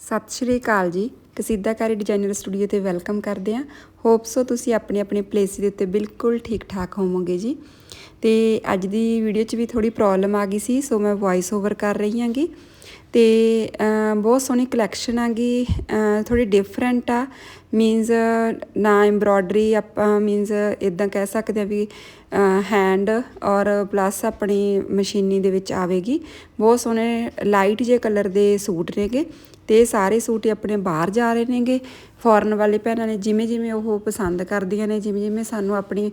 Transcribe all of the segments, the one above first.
ਸਤਿ ਸ਼੍ਰੀ ਅਕਾਲ ਜੀ। ਕਸੀਦਾਕਾਰੀ ਡਿਜ਼ਾਈਨਰ ਸਟੂਡੀਓ ਤੇ ਵੈਲਕਮ ਕਰਦੇ ਹਾਂ। ਹੋਪ ਸੋ ਤੁਸੀਂ ਆਪਣੇ ਆਪਣੇ ਪਲੇਸ ਦੇ ਉੱਤੇ ਬਿਲਕੁਲ ਠੀਕ ਠਾਕ ਹੋਵੋਗੇ ਜੀ। ਤੇ ਅੱਜ ਦੀ ਵੀਡੀਓ 'ਚ ਵੀ ਥੋੜੀ ਪ੍ਰੋਬਲਮ ਆ ਗਈ ਸੀ ਸੋ ਮੈਂ ਵੌਇਸ ਓਵਰ ਕਰ ਰਹੀ ਹਾਂਗੀ। ਤੇ ਬਹੁਤ ਸੋਹਣੀ ਕਲੈਕਸ਼ਨ ਆਗੀ। ਥੋੜੀ ਡਿਫਰੈਂਟ ਆ। ਮੀਨਸ ਨਾ ਐਮਬ੍ਰੋਇਡਰੀ ਆਪਾਂ ਮੀਨਸ ਇਦਾਂ ਕਹਿ ਸਕਦੇ ਆ ਵੀ ਹੈਂਡ ਔਰ ਪਲੱਸ ਆਪਣੀ ਮਸ਼ੀਨੀ ਦੇ ਵਿੱਚ ਆਵੇਗੀ। ਬਹੁਤ ਸੋਹਣੇ ਲਾਈਟ ਜੇ ਕਲਰ ਦੇ ਸੂਟ ਨੇਗੇ। ਤੇ ਸਾਰੇ ਸੂਟ ਹੀ ਆਪਣੇ ਬਾਹਰ ਜਾ ਰਹੇ ਨੇਗੇ। ਫੋਰਨ ਵਾਲੇ ਭੈਣਾਂ ਨੇ ਜਿਵੇਂ ਜਿਵੇਂ ਉਹ ਪਸੰਦ ਕਰਦੀਆਂ ਨੇ, ਜਿਵੇਂ ਜਿਵੇਂ ਸਾਨੂੰ ਆਪਣੀ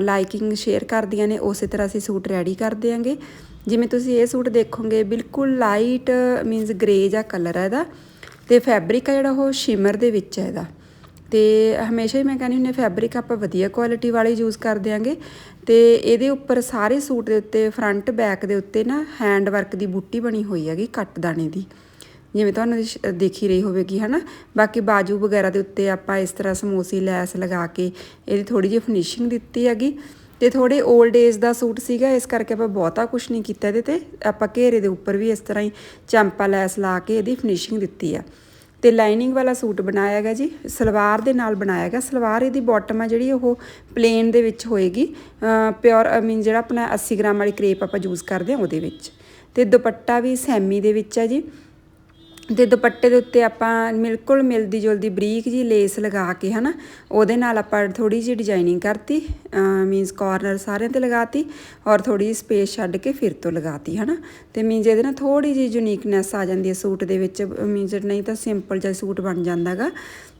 ਲਾਈਕਿੰਗ ਸ਼ੇਅਰ ਕਰਦੀਆਂ ਨੇ, ਉਸੇ ਤਰ੍ਹਾਂ ਅਸੀਂ ਸੂਟ ਰੈਡੀ ਕਰ ਦਿਆਂਗੇ। ਜਿਵੇਂ ਤੁਸੀਂ ਇਹ ਸੂਟ ਦੇਖੋਗੇ, ਬਿਲਕੁਲ ਲਾਈਟ ਮੀਨਸ ਗ੍ਰੇ ਜਿਹਾ ਕਲਰ ਹੈ ਇਹਦਾ ਤੇ ਫੈਬਰਿਕ ਆ ਜਿਹੜਾ ਉਹ ਸ਼ਿਮਰ ਦੇ ਵਿੱਚ ਹੈ ਇਹਦਾ। ਤੇ ਹਮੇਸ਼ਾ ਹੀ ਮੈਂ ਕਹਿੰਦੀ ਹੁੰਦੀ ਫੈਬਰਿਕ ਆਪਾਂ ਵਧੀਆ ਕੁਆਲਿਟੀ ਵਾਲੇ ਯੂਜ਼ ਕਰ ਦਿਆਂਗੇ। ਤੇ ਇਹਦੇ ਉੱਪਰ ਸਾਰੇ ਸੂਟ ਦੇ ਉੱਤੇ ਫਰੰਟ ਬੈਕ ਦੇ ਉੱਤੇ ਨਾ ਹੈਂਡ ਵਰਕ ਦੀ ਬੂਟੀ ਬਣੀ ਹੋਈ ਹੈਗੀ, ਕੱਟ ਦਾਣੇ ਦੀ। ਜਿਵੇਂ ਤੁਹਾਨੂੰ ਦਿਸ਼- ਦੇਖੀ ਰਹੀ ਹੋਵੇਗੀ, ਹਨਾ? ਬਾਕੀ ਬਾਜੂ ਵਗੈਰਾ ਦੇ ਉੱਤੇ ਆਪਾਂ ਇਸ ਤਰ੍ਹਾਂ ਸਮੋਸੀ, ਲੈਸ ਲਗਾ ਕੇ ਇਹਦੀ ਥੋੜੀ ਜਿਹੀ ਫਿਨਿਸ਼ਿੰਗ ਦਿੱਤੀ ਹੈਗੀ। ਤੇ ਥੋੜੇ 올ਡ ਏਜ ਦਾ ਸੂਟ ਸੀਗਾ, ਇਸ ਕਰਕੇ ਆਪਾਂ ਬਹੁਤਾ ਕੁਝ ਨਹੀਂ ਕੀਤਾ ਇਹਦੇ ਤੇ। ਆਪਾਂ ਘੇਰੇ ਦੇ ਉੱਪਰ ਵੀ ਇਸ ਤਰ੍ਹਾਂ ਹੀ ਚੰਪਾ ਲੈਸ ਲਾ ਕੇ ਇਹਦੀ ਫਿਨਿਸ਼ਿੰਗ ਦਿੱਤੀ ਆ। ਤੇ ਲਾਈਨਿੰਗ ਵਾਲਾ ਸੂਟ ਬਣਾਇਆ ਹੈਗਾ ਜੀ, ਸਲਵਾਰ ਦੇ ਨਾਲ ਬਣਾਇਆ ਹੈਗਾ। ਸਲਵਾਰ ਇਹਦੀ ਬਾਟਮ ਆ ਜਿਹੜੀ ਉਹ ਪਲੇਨ ਦੇ ਵਿੱਚ ਹੋਏਗੀ। ਪਿਓਰ ਆਈ ਮੀਨ ਜਿਹੜਾ ਆਪਣਾ 80 ਗ੍ਰਾਮ ਵਾਲੀ ਕਰੇਪ ਆਪਾਂ ਯੂਜ਼ ਕਰਦੇ ਹਾਂ ਉਹਦੇ ਵਿੱਚ। ਤੇ ਦੁਪੱਟਾ ਵੀ ਸੈਮੀ ਦੇ ਵਿੱਚ ਆ ਜੀ। ਤੇ ਦੁਪੱਟੇ ਦੇ ਉੱਤੇ ਆਪਾਂ ਬਿਲਕੁਲ ਮਿਲਦੀ ਜੁਲਦੀ ਬਰੀਕ ਜੀ ਲੇਸ ਲਗਾ ਕੇ ਹਨਾ, ਉਹਦੇ ਨਾਲ ਆਪਾਂ ਥੋੜੀ ਜਿਹੀ ਡਿਜ਼ਾਈਨਿੰਗ ਕਰਤੀ ਮੀਨਸ ਕਾਰਨਰ ਸਾਰਿਆਂ ਤੇ ਲਗਾਤੀ ਔਰ ਥੋੜੀ ਜਿਹੀ ਸਪੇਸ ਛੱਡ ਕੇ ਫਿਰ ਤੋਂ ਲਗਾਤੀ ਹਨਾ। ਤੇ ਮੀਨਸ ਇਹਦੇ ਨਾਲ ਥੋੜੀ ਜਿਹੀ ਯੂਨੀਕਨੈਸ ਆ ਜਾਂਦੀ ਹੈ ਸੂਟ ਦੇ ਵਿੱਚ ਮੀਨਸ ਨਹੀਂ ਤਾਂ ਸਿੰਪਲ ਜਿਹਾ ਸੂਟ ਬਣ ਜਾਂਦਾਗਾ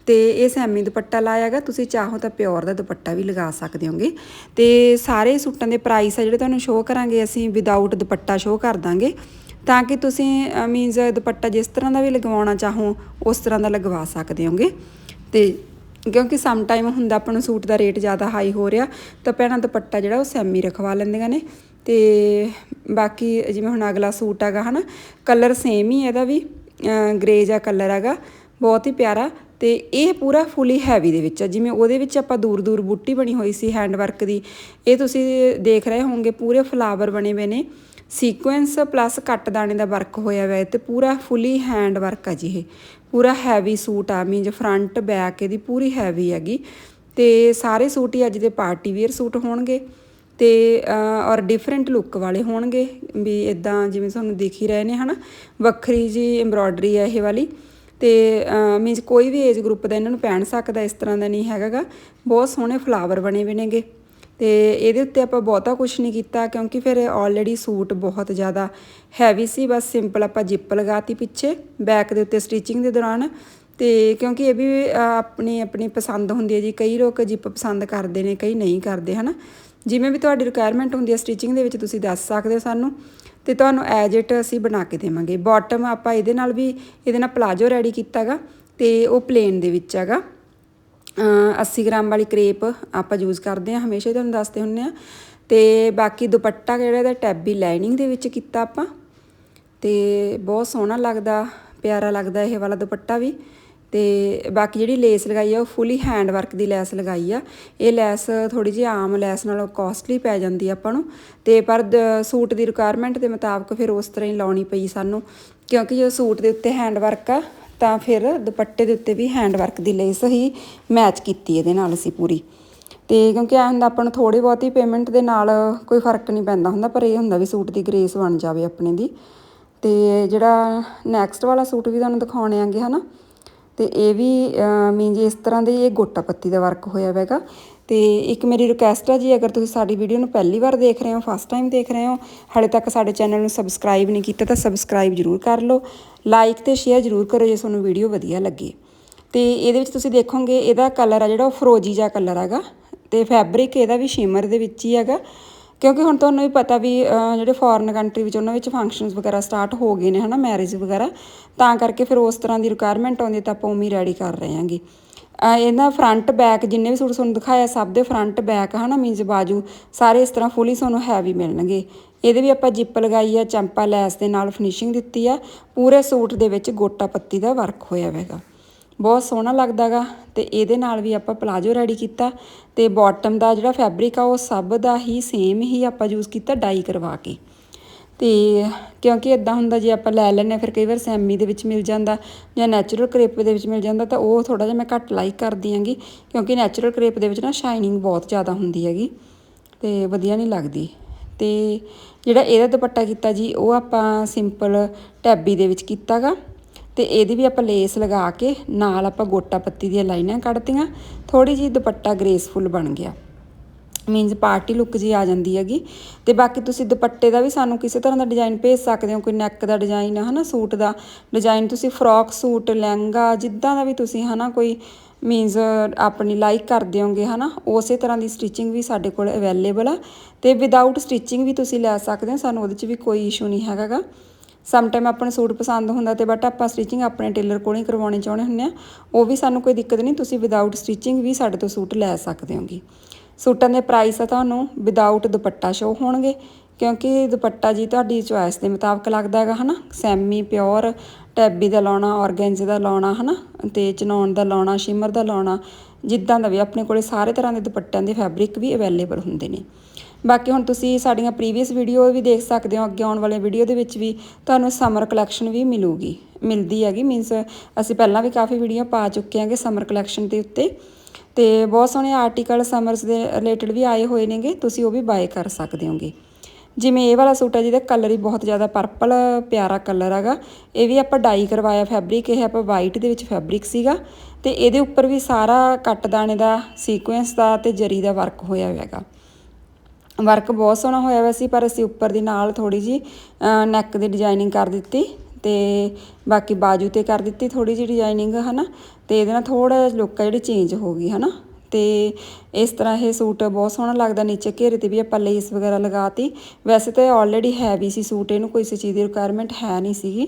ਤੇ ਇਹ ਸੈਮੀ ਦੁਪੱਟਾ ਲਾਇਆਗਾ ਤੁਸੀਂ ਚਾਹੋ ਤਾਂ ਪਿਓਰ ਦਾ ਦੁਪੱਟਾ ਵੀ ਲਗਾ ਸਕਦੇ ਹੋਗੇ। ਤੇ ਸਾਰੇ ਸੂਟਾਂ ਦੇ ਪ੍ਰਾਈਸ ਆ ਜਿਹੜੇ ਤੁਹਾਨੂੰ ਸ਼ੋਅ ਕਰਾਂਗੇ, ਅਸੀਂ ਵਿਦਆਊਟ ਦੁਪੱਟਾ ਸ਼ੋਅ ਕਰ ਦਾਂਗੇ। ਤਾਂ ਕਿ ਤੁਸੀਂ ਮੀਨਜ਼ ਦੁਪੱਟਾ ਜਿਸ ਤਰ੍ਹਾਂ ਦਾ ਵੀ ਲਗਵਾਉਣਾ ਚਾਹੋ, ਉਸ ਤਰ੍ਹਾਂ ਦਾ ਲਗਵਾ ਸਕਦੇ ਹੋਗੇ। ਤੇ ਕਿਉਂਕਿ ਸਮ ਟਾਈਮ ਹੁੰਦਾ ਆਪਾਂ ਨੂੰ ਸੂਟ ਦਾ ਰੇਟ ਜ਼ਿਆਦਾ ਹਾਈ ਹੋ ਰਿਹਾ, ਤਾਂ ਪਹਿਲਾਂ ਦੁਪੱਟਾ ਜਿਹੜਾ ਉਹ ਸੈਮੀ ਰਖਵਾ ਲੈਂਦੀਆਂ ਨੇ। ਤੇ ਬਾਕੀ ਜਿਵੇਂ ਹੁਣ ਅਗਲਾ ਸੂਟ ਹੈਗਾ, ਹਨਾ ਕਲਰ ਸੇਮ ਹੀ ਇਹਦਾ ਵੀ ਗ੍ਰੇ ਜਿਹਾ ਕਲਰ ਹੈਗਾ, ਬਹੁਤ ਹੀ ਪਿਆਰਾ। ਤੇ ਇਹ ਪੂਰਾ ਫੁੱਲੀ ਹੈਵੀ ਦੇ ਵਿੱਚ ਆ, ਜਿਵੇਂ ਉਹਦੇ ਵਿੱਚ ਆਪਾਂ ਦੂਰ ਦੂਰ ਬੂਟੀ ਬਣੀ ਹੋਈ ਸੀ ਹੈਂਡ ਵਰਕ ਦੀ। ਇਹ ਤੁਸੀਂ ਦੇਖ ਰਹੇ ਹੋਵੋਗੇ, ਪੂਰੇ ਫਲਾਵਰ ਬਣੇ ਹੋਏ ਨੇ। ਸੀਕੁਐਂਸ ਪਲੱਸ ਕੱਟ ਦਾਣੇ ਦਾ ਵਰਕ ਹੋਇਆ ਹੋਇਆ ਹੈ ਤੇ ਪੂਰਾ ਫੁੱਲੀ ਹੈਂਡ ਵਰਕ ਆ ਜੀ ਇਹ। ਪੂਰਾ ਹੈਵੀ ਸੂਟ ਆ ਮੀਨਜ਼ ਫਰੰਟ ਬੈਕ ਇਹਦੀ ਪੂਰੀ ਹੈਵੀ ਹੈਗੀ। ਤੇ ਸਾਰੇ ਸੂਟ ਹੀ ਅੱਜ ਦੇ ਪਾਰਟੀ ਵੇਅਰ ਸੂਟ ਹੋਣਗੇ ਤੇ ਔਰ ਡਿਫਰੈਂਟ ਲੁੱਕ ਵਾਲੇ ਹੋਣਗੇ। ਵੀ ਇਦਾਂ ਜਿਵੇਂ ਤੁਹਾਨੂੰ ਦਿਖ ਹੀ ਰਹੇ ਨੇ, ਹਨਾ? ਵੱਖਰੀ ਜੀ ਐਮਬ੍ਰੋਇਡਰੀ ਹੈ ਇਹ ਵਾਲੀ। ਤੇ ਮੀਨਸ ਕੋਈ ਵੀ ਏਜ ਗਰੁੱਪ ਦਾ ਇਹਨਾਂ ਨੂੰ ਪਹਿਨ ਸਕਦਾ, ਇਸ ਤਰ੍ਹਾਂ ਦਾ ਨਹੀਂ ਹੈਗਾਗਾ। ਬਹੁਤ ਸੋਹਣੇ ਫਲਾਵਰ ਬਣੇ ਹੋਏ ਨੇਗੇ। ਤੇ ਇਹਦੇ ਉੱਤੇ ਆਪਾਂ ਬਹੁਤਾ ਕੁਝ ਨਹੀਂ ਕੀਤਾ ਕਿਉਂਕਿ ਫਿਰ ਆਲਰੇਡੀ ਸੂਟ ਬਹੁਤ ਜ਼ਿਆਦਾ ਹੈਵੀ ਸੀ, ਬਸ ਸਿੰਪਲ ਆਪਾਂ ਜਿੱਪ ਲਗਾਤੀ ਪਿੱਛੇ ਬੈਕ ਦੇ ਉੱਤੇ ਸਟਿਚਿੰਗ ਦੇ ਦੌਰਾਨ। ਤੇ ਕਿਉਂਕਿ ਇਹ ਵੀ ਆਪਣੀ ਆਪਣੀ ਪਸੰਦ ਹੁੰਦੀ ਹੈ ਜੀ। ਕਈ ਲੋਕ ਜਿੱਪ ਪਸੰਦ ਕਰਦੇ ਨੇ, ਕਈ ਨਹੀਂ ਕਰਦੇ, ਹਨਾ? ਜਿਵੇਂ ਵੀ ਤੁਹਾਡੀ ਰਿਕੁਆਇਰਮੈਂਟ ਹੁੰਦੀ ਹੈ ਸਟਿਚਿੰਗ ਦੇ ਵਿੱਚ, ਤੁਸੀਂ ਦੱਸ ਸਕਦੇ ਹੋ ਸਾਨੂੰ। ਤੇ ਤੁਹਾਨੂੰ ਐਜ ਇਟ ਅਸੀਂ ਬਣਾ ਕੇ ਦੇਵਾਂਗੇ। ਬਾਟਮ ਆਪਾਂ ਇਹਦੇ ਨਾਲ ਵੀ, ਇਹਦੇ ਨਾਲ ਪਲਾਜੋ ਰੈਡੀ ਕੀਤਾਗਾ ਤੇ ਉਹ ਪਲੇਨ ਦੇ ਵਿੱਚ ਹੈਗਾ। 80 ਗ੍ਰਾਮ ਵਾਲੀ ਕਰੇਪ ਆਪਾਂ ਯੂਜ਼ ਕਰਦੇ ਹਾਂ, ਹਮੇਸ਼ਾ ਹੀ ਤੁਹਾਨੂੰ ਦੱਸਦੇ ਹੁੰਨੇ ਆ ਤੇ ਬਾਕੀ ਦੁਪੱਟਾ ਜਿਹੜਾ ਇਹਦਾ ਟੈਬੀ ਲਾਈਨਿੰਗ ਦੇ ਵਿੱਚ ਕੀਤਾ ਆਪਾਂ। ਤੇ ਬਹੁਤ ਸੋਹਣਾ ਲੱਗਦਾ, ਪਿਆਰਾ ਲੱਗਦਾ ਇਹ ਵਾਲਾ ਦੁਪੱਟਾ ਵੀ। ਤੇ ਬਾਕੀ ਜਿਹੜੀ ਲੇਸ ਲਗਾਈ ਆ, ਉਹ ਫੁੱਲੀ ਹੈਂਡ ਵਰਕ ਦੀ ਲੈਸ ਲਗਾਈ ਆ। ਇਹ ਲੈਸ ਥੋੜੀ ਜਿਹੀ ਆਮ ਲੈਸ ਨਾਲੋਂ ਕਾਸਟਲੀ ਪੈ ਜਾਂਦੀ ਆ ਆਪਾਂ ਨੂੰ। ਤੇ ਪਰ ਸੂਟ ਦੀ ਰਿਕੁਆਇਰਮੈਂਟ ਦੇ ਮੁਤਾਬਕ ਫਿਰ ਉਸ ਤਰ੍ਹਾਂ ਹੀ ਲਾਉਣੀ ਪਈ ਸਾਨੂੰ। ਕਿਉਂਕਿ ਜਦੋਂ ਸੂਟ ਦੇ ਉੱਤੇ ਹੈਂਡ ਵਰਕ ਆ ਤਾਂ ਫਿਰ ਦੁਪੱਟੇ ਦੇ ਉੱਤੇ ਵੀ ਹੈਂਡ ਵਰਕ ਦੀ ਲੇਸ ਹੀ ਮੈਚ ਕੀਤੀ ਇਹਦੇ ਨਾਲ ਅਸੀਂ ਪੂਰੀ। ਤੇ ਕਿਉਂਕਿ ਐ ਹੁੰਦਾ ਆਪਾਂ ਨੂੰ ਥੋੜੀ ਬਹੁਤੀ ਪੇਮੈਂਟ ਦੇ ਨਾਲ ਕੋਈ ਫ਼ਰਕ ਨਹੀਂ ਪੈਂਦਾ ਹੁੰਦਾ, ਪਰ ਇਹ ਹੁੰਦਾ ਵੀ ਸੂਟ ਦੀ ਗ੍ਰੇਸ ਬਣ ਜਾਵੇ ਆਪਣੇ ਦੀ। ਤੇ ਜਿਹੜਾ ਨੈਕਸਟ ਵਾਲਾ ਸੂਟ ਵੀ ਤੁਹਾਨੂੰ ਦਿਖਾਉਣੇ ਆਂਗੇ ਹਨਾ, ਤੇ ਇਹ ਵੀ ਮੀਨਜ਼ ਇਸ ਤਰ੍ਹਾਂ ਦੇ ਇਹ ਗੋਟਾ ਪੱਤੀ ਦਾ ਵਰਕ ਹੋਇਆ ਹੋਵੇਗਾ ਤੇ ਇੱਕ ਮੇਰੀ ਰਿਕੁਐਸਟ ਹੈ ਜੀ, ਅਗਰ ਤੁਸੀਂ ਸਾਡੀ ਵੀਡੀਓ ਨੂੰ ਪਹਿਲੀ ਵਾਰ ਦੇਖ ਰਹੇ ਹੋ ਫਸਟ ਟਾਈਮ ਦੇਖ ਰਹੇ ਹੋ, ਹਾਲੇ ਤੱਕ ਸਾਡੇ ਚੈਨਲ ਨੂੰ ਸਬਸਕ੍ਰਾਈਬ ਨਹੀਂ ਕੀਤਾ ਤਾਂ ਸਬਸਕ੍ਰਾਈਬ ਜ਼ਰੂਰ ਕਰ ਲਓ ਲਾਈਕ ਤੇ ਸ਼ੇਅਰ ਜ਼ਰੂਰ ਕਰੋ ਜੇ ਤੁਹਾਨੂੰ ਵੀਡੀਓ ਵਧੀਆ ਲੱਗੇ। ਤੇ ਇਹਦੇ ਵਿੱਚ ਤੁਸੀਂ ਦੇਖੋਗੇ, ਇਹਦਾ ਕਲਰ ਆ ਜਿਹੜਾ ਉਹ ਫਰੋਜੀ ਜਿਹਾ ਕਲਰ ਹੈਗਾ ਤੇ ਫੈਬਰਿਕ ਇਹਦਾ ਵੀ ਸ਼ਿਮਰ ਦੇ ਵਿੱਚ ਹੀ ਹੈਗਾ। ਕਿਉਂਕਿ ਹੁਣ ਤੁਹਾਨੂੰ ਵੀ ਪਤਾ ਵੀ ਜਿਹੜੇ ਫੋਰਨ ਕੰਟਰੀ ਵਿੱਚ ਉਹਨਾਂ ਵਿੱਚ ਫੰਕਸ਼ਨਸ ਵਗੈਰਾ ਸਟਾਰਟ ਹੋ ਗਏ ਨੇ, ਹਨਾ ਮੈਰਿਜ ਵਗੈਰਾ, ਤਾਂ ਕਰਕੇ ਫਿਰ ਉਸ ਤਰ੍ਹਾਂ ਦੀ ਰਿਕੁਆਇਰਮੈਂਟ ਆਉਂਦੀ ਤਾਂ ਆਪਾਂ ਉਵੇਂ ਰੈਡੀ ਕਰ ਰਹੇ ਹਾਂਗੇ। ਅਹ, ਇਹਦਾ ਫਰੰਟ ਬੈਕ ਜਿੰਨੇ ਵੀ ਸੂਟ ਤੁਹਾਨੂੰ ਦਿਖਾਇਆ ਸਭ ਦੇ ਫਰੰਟ ਬੈਕ ਹਨਾ ਮੀਨਸ ਬਾਜੂ ਸਾਰੇ ਇਸ ਤਰ੍ਹਾਂ ਫੁੱਲੀ ਤੁਹਾਨੂੰ ਹੈਵੀ ਮਿਲਣਗੇ। ਇਹਦੇ ਵੀ ਆਪਾਂ ਜਿੱਪ ਲਗਾਈ ਆ ਚੰਪਾ ਲੈਸ ਦੇ ਨਾਲ ਫਿਨਿਸ਼ਿੰਗ ਦਿੱਤੀ ਆ ਪੂਰੇ ਸੂਟ ਦੇ ਵਿੱਚ ਗੋਟਾ ਪੱਤੀ ਦਾ ਵਰਕ ਹੋਇਆ ਹੋਵੇਗਾ ਬਹੁਤ ਸੋਹਣਾ ਲੱਗਦਾਗਾ ਤੇ ਇਹਦੇ ਨਾਲ ਵੀ ਆਪਾਂ ਪਲਾਜੋ ਰੈਡੀ ਕੀਤਾ ਤੇ ਬਾਟਮ ਦਾ ਜਿਹੜਾ ਫੈਬਰਿਕ ਆ ਉਹ ਸਭ ਦਾ ਹੀ ਸੇਮ ਹੀ ਆਪਾਂ ਯੂਜ਼ ਕੀਤਾ ਡਾਈ ਕਰਵਾ ਕੇ। ਤੇ ਕਿਉਂਕਿ ਇਦਾਂ ਹੁੰਦਾ ਜੇ ਆਪਾਂ ਲੈ ਲੈਂਦੇ ਹਾਂ, ਫਿਰ ਕਈ ਵਾਰ ਸੈਮੀ ਦੇ ਵਿੱਚ ਮਿਲ ਜਾਂਦਾ ਜਾਂ ਨੈਚੁਰਲ ਕਰੇਪ ਦੇ ਵਿੱਚ ਮਿਲ ਜਾਂਦਾ ਤਾਂ ਉਹ ਥੋੜਾ ਜਿਹਾ ਮੈਂ ਘੱਟ ਲਾਈਕ ਕਰਦੀ ਆਂਗੀ ਕਿਉਂਕਿ ਨੈਚੁਰਲ ਕਰੇਪ ਦੇ ਵਿੱਚ ਨਾ ਸ਼ਾਈਨਿੰਗ ਬਹੁਤ ਜ਼ਿਆਦਾ ਹੁੰਦੀ ਹੈਗੀ ਤੇ ਵਧੀਆ ਨਹੀਂ ਲੱਗਦੀ। ਤੇ ਜਿਹੜਾ ਇਹਦਾ ਦੁਪੱਟਾ ਕੀਤਾ ਜੀ, ਉਹ ਆਪਾਂ ਸਿੰਪਲ ਟੈਬੀ ਦੇ ਵਿੱਚ ਕੀਤਾਗਾ ਤੇ ਇਹਦੀ ਵੀ ਆਪਾਂ ਲੇਸ ਲਗਾ ਕੇ ਨਾਲ ਆਪਾਂ ਗੋਟਾ ਪੱਤੀ ਦੀਆਂ ਲਾਈਨਾਂ ਕੱਢਤੀਆਂ ਥੋੜੀ ਜੀ ਦੁਪੱਟਾ ਗ੍ਰੇਸਫੁਲ ਬਣ ਗਿਆ। ਮੀਨਸ ਪਾਰਟੀ ਲੁੱਕ ਜੀ ਆ ਜਾਂਦੀ ਹੈਗੀ। ਤੇ ਬਾਕੀ ਤੁਸੀਂ ਦੁਪੱਟੇ ਦਾ ਵੀ ਸਾਨੂੰ ਕਿਸੇ ਤਰ੍ਹਾਂ ਦਾ ਡਿਜ਼ਾਈਨ ਭੇਜ ਸਕਦੇ ਹੋ, ਕੋਈ ਨੈਕ ਦਾ ਡਿਜ਼ਾਈਨ ਹਨਾ, ਸੂਟ ਦਾ ਡਿਜ਼ਾਈਨ ਤੁਸੀਂ ਫਰੋਕ ਸੂਟ, ਲਹਿੰਗਾ, ਜਿੱਦਾਂ ਦਾ ਵੀ ਤੁਸੀਂ, ਹਨਾ, ਕੋਈ ਮੀਨਸ ਆਪਣੀ ਲਾਈਕ ਕਰਦੇ ਹੋਗੇ, ਹਨਾ, ਉਸੇ ਤਰ੍ਹਾਂ ਦੀ ਸਟਿਚਿੰਗ ਵੀ ਸਾਡੇ ਕੋਲ ਅਵੇਲੇਬਲ ਆ। ਤੇ ਵਿਦਆਊਟ ਸਟਿਚਿੰਗ ਵੀ ਤੁਸੀਂ ਲੈ ਸਕਦੇ ਹੋ, ਸਾਨੂੰ ਉਹਦੇ 'ਚ ਵੀ ਕੋਈ ਇਸ਼ੂ ਨਹੀਂ ਹੈਗਾਗਾ। ਸਮ ਟਾਈਮ ਆਪਣਾ ਸੂਟ ਪਸੰਦ ਹੁੰਦਾ ਤੇ ਬਟ ਆਪਾਂ ਸਟਿਚਿੰਗ ਆਪਣੇ ਟੇਲਰ ਕੋਲ ਹੀ ਕਰਵਾਉਣੀ ਚਾਹੁੰਦੇ ਹੁੰਦੇ ਆ। ਉਹ ਵੀ ਸਾਨੂੰ ਕੋਈ ਦਿੱਕਤ ਨਹੀਂ, ਤੁਸੀਂ ਵਿਦਆਊਟ ਸਟਿਚਿੰਗ ਵੀ ਸਾਡੇ ਤੋਂ ਸੂਟ ਲੈ ਸਕਦੇ ਹੋਗੇ। ਸੂਟਾਂ ਦੇ ਪ੍ਰਾਈਸ ਆ ਤੁਹਾਨੂੰ ਵਿਦਆਊਟ ਦੁਪੱਟਾ ਸ਼ੋ ਹੋਣਗੇ, ਕਿਉਂਕਿ ਦੁਪੱਟਾ ਜੀ ਤੁਹਾਡੀ ਚੁਆਇਸ ਦੇ ਮੁਤਾਬਕ ਲੱਗਦਾ ਹੈਗਾ, ਹਨਾ? ਸੈਮੀ ਪਿਓਰ ਟੈਬੀ ਦਾ ਲਾਉਣਾ ਔਰਗੈਂਜ ਦਾ ਲਾਉਣਾ, ਹਨਾ? ਤੇ ਚਨੌਨ ਦਾ ਲਾਉਣਾ ਸ਼ਿਮਰ ਦਾ ਲਾਉਣਾ, ਜਿੱਦਾਂ ਦਾ ਵੀ, ਆਪਣੇ ਕੋਲੇ ਸਾਰੇ ਤਰ੍ਹਾਂ ਦੇ ਦੁਪੱਟਿਆਂ ਦੇ ਫੈਬਰਿਕ ਵੀ ਅਵੇਲੇਬਲ ਹੁੰਦੇ ਨੇ। ਬਾਕੀ ਹੁਣ ਤੁਸੀਂ ਸਾਡੀਆਂ ਪ੍ਰੀਵੀਅਸ ਵੀਡੀਓ ਵੀ ਦੇਖ ਸਕਦੇ ਹੋ, ਅੱਗੇ ਆਉਣ ਵਾਲੇ ਵੀਡੀਓ ਦੇ ਵਿੱਚ ਵੀ ਤੁਹਾਨੂੰ ਸਮਰ ਕਲੈਕਸ਼ਨ ਵੀ ਮਿਲੂਗੀ, ਮਿਲਦੀ ਹੈਗੀ। ਮੀਨਸ ਅਸੀਂ ਪਹਿਲਾਂ ਵੀ ਕਾਫੀ ਵੀਡੀਓ ਪਾ ਚੁੱਕੇ ਹਾਂਗੇ ਸਮਰ ਕਲੈਕਸ਼ਨ ਦੇ ਉੱਤੇ। ਤੇ ਬਹੁਤ ਸੋਹਣੇ ਆਰਟੀਕਲ ਸਮਰਸ ਦੇ ਰਿਲੇਟਡ ਵੀ ਆਏ ਹੋਏ ਨੇਗੇ, ਤੁਸੀਂ ਉਹ ਵੀ ਬਾਏ ਕਰ ਸਕਦੇ ਹੋਗੇ। ਜਿਵੇਂ ਇਹ ਵਾਲਾ ਸੂਟ ਹੈ ਜਿਹਦਾ ਕਲਰ ਹੀ ਬਹੁਤ ਜ਼ਿਆਦਾ ਪਰਪਲ ਪਿਆਰਾ ਕਲਰ ਹੈਗਾ। ਇਹ ਵੀ ਆਪਾਂ ਡਾਈ ਕਰਵਾਇਆ ਫੈਬਰਿਕ ਇਹ ਆਪਾਂ ਵਾਈਟ ਦੇ ਵਿੱਚ ਫੈਬਰਿਕ ਸੀਗਾ। ਤੇ ਇਹਦੇ ਉੱਪਰ ਵੀ ਸਾਰਾ ਕੱਟ ਦਾਣੇ ਦਾ ਸੀਕੁਐਂਸ ਦਾ ਤੇ ਜਰੀ ਦਾ ਵਰਕ ਹੋਇਆ ਹੋਇਆ ਹੈਗਾ। ਵਰਕ ਬਹੁਤ ਸੋਹਣਾ ਹੋਇਆ ਹੋਇਆ ਸੀ, ਪਰ ਅਸੀਂ ਉੱਪਰ ਦੀ ਨਾਲ ਥੋੜੀ ਜੀ ਨੈਕ ਦੀ ਡਿਜ਼ਾਈਨਿੰਗ ਕਰ ਦਿੱਤੀ। ਤੇ ਬਾਕੀ ਬਾਜੂ ਤੇ ਕਰ ਦਿੱਤੀ ਥੋੜੀ ਜੀ ਡਿਜ਼ਾਈਨਿੰਗ ਹਨਾ? ਤੇ ਇਹਦੇ ਨਾਲ ਥੋੜਾ ਲੁੱਕ ਆ ਜਿਹੜੀ ਚੇਂਜ ਹੋ ਗਈ, ਹਨਾ? ਤੇ ਇਸ ਤਰ੍ਹਾਂ ਇਹ ਸੂਟ ਬਹੁਤ ਸੋਹਣਾ ਲੱਗਦਾ, ਨੀਚੇ ਘੇਰੇ ਤੇ ਵੀ ਆਪਾਂ ਲੇਸ ਵਗੈਰਾ ਲਗਾਤੀ। ਵੈਸੇ ਤਾਂ ਆਲਰੇਡੀ ਹੈਵੀ ਸੀ ਸੂਟ, ਇਹਨੂੰ ਕੋਈ ਚੀਜ਼ ਦੀ ਰਿਕੁਆਇਰਮੈਂਟ ਹੈ ਨਹੀਂ ਸੀਗੀ।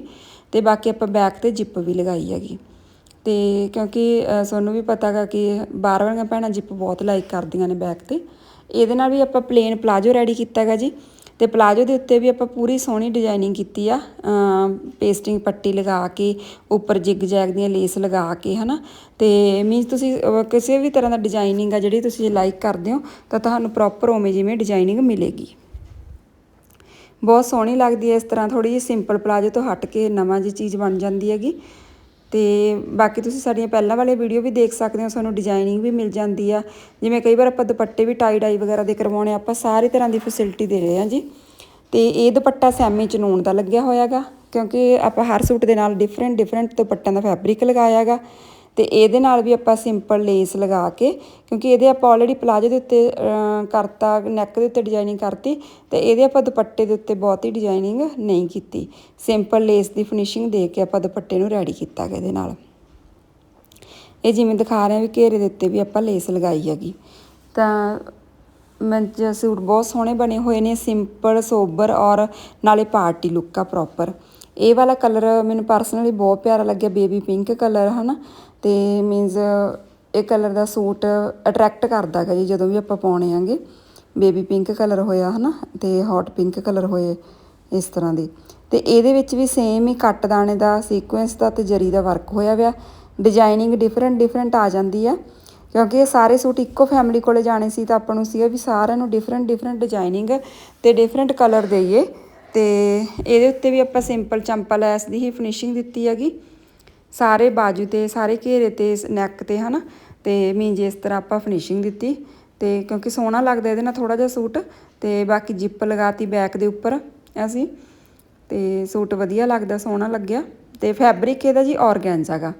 ਤੇ ਬਾਕੀ ਆਪਾਂ ਬੈਕ ਤੇ ਜਿੱਪ ਵੀ ਲਗਾਈ ਹੈਗੀ। ਤੇ ਕਿਉਂਕਿ ਤੁਹਾਨੂੰ ਵੀ ਪਤਾ ਪਤਾਗਾ ਕਿ ਬਾਹਰ ਵਾਲੀਆਂ ਭੈਣਾਂ ਜਿੱਪ ਬਹੁਤ ਲਾਈਕ ਕਰਦੀਆਂ ਨੇ ਬੈਕ ਤੇ। ਇਹਦੇ ਨਾਲ ਵੀ ਆਪਾਂ ਪਲੇਨ ਪਲਾਜੋ ਰੈਡੀ ਕੀਤਾ ਕੀਤਾਗਾ ਜੀ। ਤੇ ਪਲਾਜੋ ਦੇ ਉੱਤੇ ਵੀ ਆਪਾਂ ਪੂਰੀ ਸੋਹਣੀ ਡਿਜ਼ਾਈਨਿੰਗ ਕੀਤੀ ਆ ਪੇਸਟਿੰਗ ਪੱਟੀ ਲਗਾ ਕੇ, ਉੱਪਰ ਜਿਗ ਜੈਗ ਦੀਆਂ ਲੇਸ ਲਗਾ ਕੇ, ਹਨਾ? ਤੇ ਮੀਨਸ ਤੁਸੀਂ ਕਿਸੇ ਵੀ ਤਰ੍ਹਾਂ ਦਾ ਡਿਜ਼ਾਈਨਿੰਗ ਆ ਜਿਹੜੀ ਤੁਸੀਂ ਲਾਈਕ ਕਰਦੇ ਹੋ, ਤਾਂ ਤੁਹਾਨੂੰ ਪ੍ਰੋਪਰ ਉਵੇਂ ਜਿਵੇਂ ਡਿਜ਼ਾਈਨਿੰਗ ਮਿਲੇਗੀ। ਬਹੁਤ ਸੋਹਣੀ ਲੱਗਦੀ ਹੈ ਇਸ ਤਰ੍ਹਾਂ ਥੋੜੀ ਜਿਹੀ ਸਿੰਪਲ ਪਲਾਜੋ ਤੋਂ ਹਟ ਕੇ ਨਵਾਂ ਜੀ ਚੀਜ਼ ਬਣ ਜਾਂਦੀ ਹੈਗੀ। ਤੇ ਬਾਕੀ ਤੁਸੀਂ ਸਾਡੀਆਂ ਪਹਿਲਾਂ ਵਾਲੇ ਵੀਡੀਓ ਵੀ ਦੇਖ ਸਕਦੇ ਹੋ, ਸਾਨੂੰ ਡਿਜ਼ਾਈਨਿੰਗ ਵੀ ਮਿਲ ਜਾਂਦੀ ਆ। ਜਿਵੇਂ ਕਈ ਵਾਰ ਆਪਾਂ ਦੁਪੱਟੇ ਵੀ ਟਾਈ ਡਾਈ ਵਗੈਰਾ ਦੇ ਕਰਵਾਉਣੇ ਆਪਾਂ ਸਾਰੇ ਤਰ੍ਹਾਂ ਦੀ ਫੈਸਿਲਿਟੀ ਦੇ ਰਹੇ ਹਾਂ ਜੀ। ਤੇ ਇਹ ਦੁਪੱਟਾ ਸੈਮੀ ਚਨੂਨ ਦਾ ਲੱਗਿਆ ਹੋਇਆਗਾ, ਕਿਉਂਕਿ ਆਪਾਂ ਹਰ ਸੂਟ ਦੇ ਨਾਲ ਡਿਫਰੈਂਟ ਡਿਫਰੈਂਟ ਦੁਪੱਟਿਆਂ ਦਾ ਫੈਬਰਿਕ ਲਗਾਇਆਗਾ ਤੇ ਇਹਦੇ ਨਾਲ ਵੀ ਆਪਾਂ ਸਿੰਪਲ ਲੇਸ ਲਗਾ ਕੇ, ਕਿਉਂਕਿ ਇਹਦੇ ਆਪਾਂ ਆਲਰੇਡੀ ਪਲਾਜੋ ਦੇ ਉੱਤੇ ਕਰਤਾ ਨੈਕ ਦੇ ਉੱਤੇ ਡਿਜ਼ਾਈਨਿੰਗ ਕਰਤੀ ਤੇ ਇਹਦੇ ਆਪਾਂ ਦੁਪੱਟੇ ਦੇ ਉੱਤੇ ਬਹੁਤੀ ਡਿਜ਼ਾਈਨਿੰਗ ਨਹੀਂ ਕੀਤੀ। ਸਿੰਪਲ ਲੇਸ ਦੀ ਫਿਨਿਸ਼ਿੰਗ ਦੇ ਕੇ ਆਪਾਂ ਦੁਪੱਟੇ ਨੂੰ ਰੈਡੀ ਕੀਤਾ ਗਿਆ ਇਹਦੇ ਨਾਲ। ਇਹ ਜਿਵੇਂ ਦਿਖਾ ਰਹੇ ਆ ਵੀ ਘੇਰੇ ਦੇ ਉੱਤੇ ਵੀ ਆਪਾਂ ਲੇਸ ਲਗਾਈ ਹੈਗੀ। ਤਾਂ ਮੈਂ ਸੂਟ ਬਹੁਤ ਸੋਹਣੇ ਬਣੇ ਹੋਏ ਨੇ ਸਿੰਪਲ ਸੋਬਰ ਔਰ ਨਾਲੇ ਪਾਰਟੀ ਲੁੱਕ ਆ ਪ੍ਰੋਪਰ ਇਹ ਵਾਲਾ ਕਲਰ ਮੈਨੂੰ ਪਰਸਨਲੀ ਬਹੁਤ ਪਿਆਰਾ ਲੱਗਿਆ ਬੇਬੀ ਪਿੰਕ ਕਲਰ ਹਨਾ? ਅਤੇ ਮੀਨਜ਼ ਇਹ ਕਲਰ ਦਾ ਸੂਟ ਅਟਰੈਕਟ ਕਰਦਾ ਹੈਗਾ ਜੀ ਜਦੋਂ ਵੀ ਆਪਾਂ ਪਾਉਣੇ ਆਂਗੇ। ਬੇਬੀ ਪਿੰਕ ਕਲਰ ਹੋਇਆ ਹਨਾ ਅਤੇ ਹੌਟ ਪਿੰਕ ਕਲਰ ਹੋਏ ਇਸ ਤਰ੍ਹਾਂ ਦੇ। ਅਤੇ ਇਹਦੇ ਵਿੱਚ ਵੀ ਸੇਮ ਹੀ ਕੱਟ ਦਾਣੇ ਦਾ ਸੀਕੁਐਂਸ ਦਾ ਅਤੇ ਜਰੀ ਦਾ ਵਰਕ ਹੋਇਆ ਹੋਇਆ ਡਿਜ਼ਾਈਨਿੰਗ ਡਿਫਰੈਂਟ ਡਿਫਰੈਂਟ ਆ ਜਾਂਦੀ ਆ। ਕਿਉਂਕਿ ਇਹ ਸਾਰੇ ਸੂਟ ਇੱਕੋ ਫੈਮਿਲੀ ਕੋਲੇ ਜਾਣੇ ਸੀ ਤਾਂ ਆਪਾਂ ਨੂੰ ਸੀਗਾ ਵੀ ਸਾਰਿਆਂ ਨੂੰ ਡਿਫਰੈਂਟ ਡਿਫਰੈਂਟ ਡਿਜ਼ਾਈਨਿੰਗ ਤੇ ਡਿਫਰੈਂਟ ਕਲਰ ਦੇਈਏ। ਤੇ ਇਹਦੇ ਉੱਤੇ ਵੀ ਆਪਾਂ ਸਿੰਪਲ ਚੰਪਾ ਲੈਸ ਦੀ ਹੀ ਫਿਨਿਸ਼ਿੰਗ ਦਿੱਤੀ ਹੈਗੀ। ਸਾਰੇ ਬਾਜੂ ਤੇ, ਸਾਰੇ ਘੇਰੇ ਤੇ, ਨੈਕ ਤੇ ਹਨਾ? ਤੇ ਮੀਨ ਇਸ ਤਰ੍ਹਾਂ ਆਪਾਂ ਫਿਨਿਸ਼ਿੰਗ ਦਿੱਤੀ। ਤੇ ਕਿਉਂਕਿ ਸੋਹਣਾ ਲੱਗਦਾ ਇਹਦੇ ਨਾਲ ਥੋੜਾ ਜਿਹਾ ਸੂਟ। ਤੇ ਬਾਕੀ ਜਿੱਪ ਲਗਾਤੀ ਬੈਕ ਦੇ ਉੱਪਰ ਅਸੀਂ। ਤੇ ਸੂਟ ਵਧੀਆ ਲੱਗਦਾ, ਸੋਹਣਾ ਲੱਗਿਆ। ਤੇ ਫੈਬਰਿਕ ਇਹਦਾ ਜੀ ਔਰਗੈਂਜ਼ਾ ਗਾ।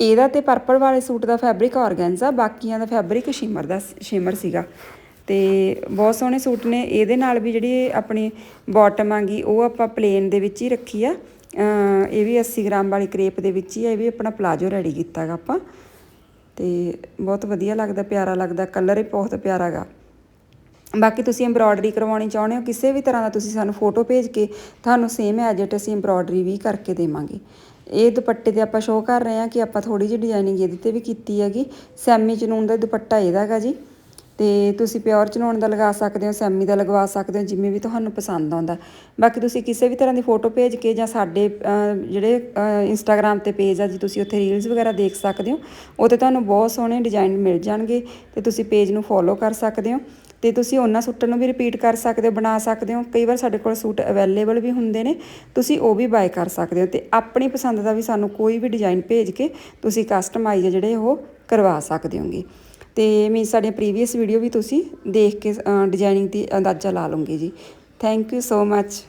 ਇਹਦਾ ਤੇ ਪਰਪਲ ਵਾਲੇ ਸੂਟ ਦਾ ਫੈਬਰਿਕ ਔਰਗੈਂਜ਼ਾ ਬਾਕੀਆਂ ਦਾ ਫੈਬਰਿਕ ਸ਼ਿਮਰ ਦਾ ਸ਼ਿਮਰ ਸੀਗਾ। ਤੇ ਬਹੁਤ ਸੋਹਣੇ ਸੂਟ ਨੇ। ਇਹਦੇ ਨਾਲ ਵੀ ਜਿਹੜੀ ਆਪਣੀ ਬਾਟਮ ਆਂਗੀ ਉਹ ਆਪਾਂ ਪਲੇਨ ਦੇ ਵਿੱਚ ਹੀ ਰੱਖੀ ਆ। ਇਹ ਵੀ 80 ਗ੍ਰਾਮ ਵਾਲੀ ਕਰੇਪ ਦੇ ਵਿੱਚ ਹੀ ਹੈ ਇਹ ਵੀ ਆਪਣਾ ਪਲਾਜੋ ਰੈਡੀ ਕੀਤਾਗਾ ਆਪਾਂ। ਤੇ ਬਹੁਤ ਵਧੀਆ ਲੱਗਦਾ, ਪਿਆਰਾ ਲੱਗਦਾ ਕਲਰ ਹੀ ਬਹੁਤ ਪਿਆਰਾ ਗਾ ਬਾਕੀ ਤੁਸੀਂ ਐਮਬ੍ਰੋਇਡਰੀ ਕਰਵਾਉਣੀ ਚਾਹੁੰਦੇ ਹੋ, ਕਿਸੇ ਵੀ ਤਰ੍ਹਾਂ ਦਾ ਤੁਸੀਂ ਸਾਨੂੰ ਫੋਟੋ ਭੇਜ ਕੇ ਤੁਹਾਨੂੰ ਸੇਮ ਐਜ ਇਟ ਅਸੀਂ ਐਮਬ੍ਰੋਇਡਰੀ ਵੀ ਕਰਕੇ ਦੇਵਾਂਗੇ। ਇਹ ਦੁਪੱਟੇ ਤੇ ਆਪਾਂ ਸ਼ੋਅ ਕਰ ਰਹੇ ਹਾਂ ਕਿ ਆਪਾਂ ਥੋੜੀ ਜਿਹੀ ਡਿਜ਼ਾਈਨਿੰਗ ਇਹਦੇ ਤੇ ਵੀ ਕੀਤੀ ਹੈਗੀ। ਸੈਮੀ ਚਨੂਨ ਦਾ ਦੁਪੱਟਾ ਇਹਦਾ ਹੈਗਾ ਜੀ। ਤੇ ਤੁਸੀਂ ਪਿਓਰ ਚਨੋਣ ਦਾ ਲਗਾ ਸਕਦੇ ਹੋ, ਸੈਮੀ ਦਾ ਲਗਵਾ ਸਕਦੇ ਹੋ, ਜਿਵੇਂ ਵੀ ਤੁਹਾਨੂੰ ਪਸੰਦ ਆਉਂਦਾ। ਬਾਕੀ ਤੁਸੀਂ ਕਿਸੇ ਵੀ ਤਰ੍ਹਾਂ ਦੀ ਫੋਟੋ ਭੇਜ ਕੇ ਜਾਂ ਸਾਡੇ ਜਿਹੜੇ ਇੰਸਟਾਗ੍ਰam ਤੇ ਪੇਜ ਆ ਜੀ, ਤੁਸੀਂ ਉੱਥੇ ਰੀਲਸ ਵਗੈਰਾ ਦੇਖ ਸਕਦੇ ਹੋ ਉੱਥੇ ਤੁਹਾਨੂੰ ਬਹੁਤ ਸੋਹਣੇ ਡਿਜ਼ਾਈਨ ਮਿਲ ਜਾਣਗੇ ਤੇ ਤੁਸੀਂ ਪੇਜ ਨੂੰ ਫੋਲੋ ਕਰ ਸਕਦੇ ਹੋ। ਤੇ ਤੁਸੀਂ ਉਹਨਾਂ ਸੂਟਾਂ ਨੂੰ ਵੀ ਰਿਪੀਟ ਕਰ ਸਕਦੇ ਹੋ, ਬਣਾ ਸਕਦੇ ਹੋ। ਕਈ ਵਾਰ ਸਾਡੇ ਕੋਲ ਸੂਟ ਅਵੇਲੇਬਲ ਵੀ ਹੁੰਦੇ ਨੇ, ਤੁਸੀਂ ਉਹ ਵੀ ਬਾਏ ਕਰ ਸਕਦੇ ਹੋ ਤੇ ਆਪਣੀ ਪਸੰਦ ਦਾ ਵੀ ਸਾਨੂੰ ਕੋਈ ਵੀ ਡਿਜ਼ਾਈਨ ਭੇਜ ਕੇ ਤੁਸੀਂ ਕਸਟਮਾਈਜ਼ ਜਿਹੜੇ ਉਹ ਕਰਵਾ ਸਕਦੇ ਹੋਗੇ। ਤੇ ਮੀ ਸਾਡੇ ਪ੍ਰੀਵੀਅਸ ਵੀਡੀਓ ਵੀ ਤੁਸੀਂ ਦੇਖ ਕੇ ਡਿਜ਼ਾਈਨਿੰਗ ਦੀ ਅੰਦਾਜ਼ਾ ਲਾ ਲਓਗੇ ਜੀ। Thank you so much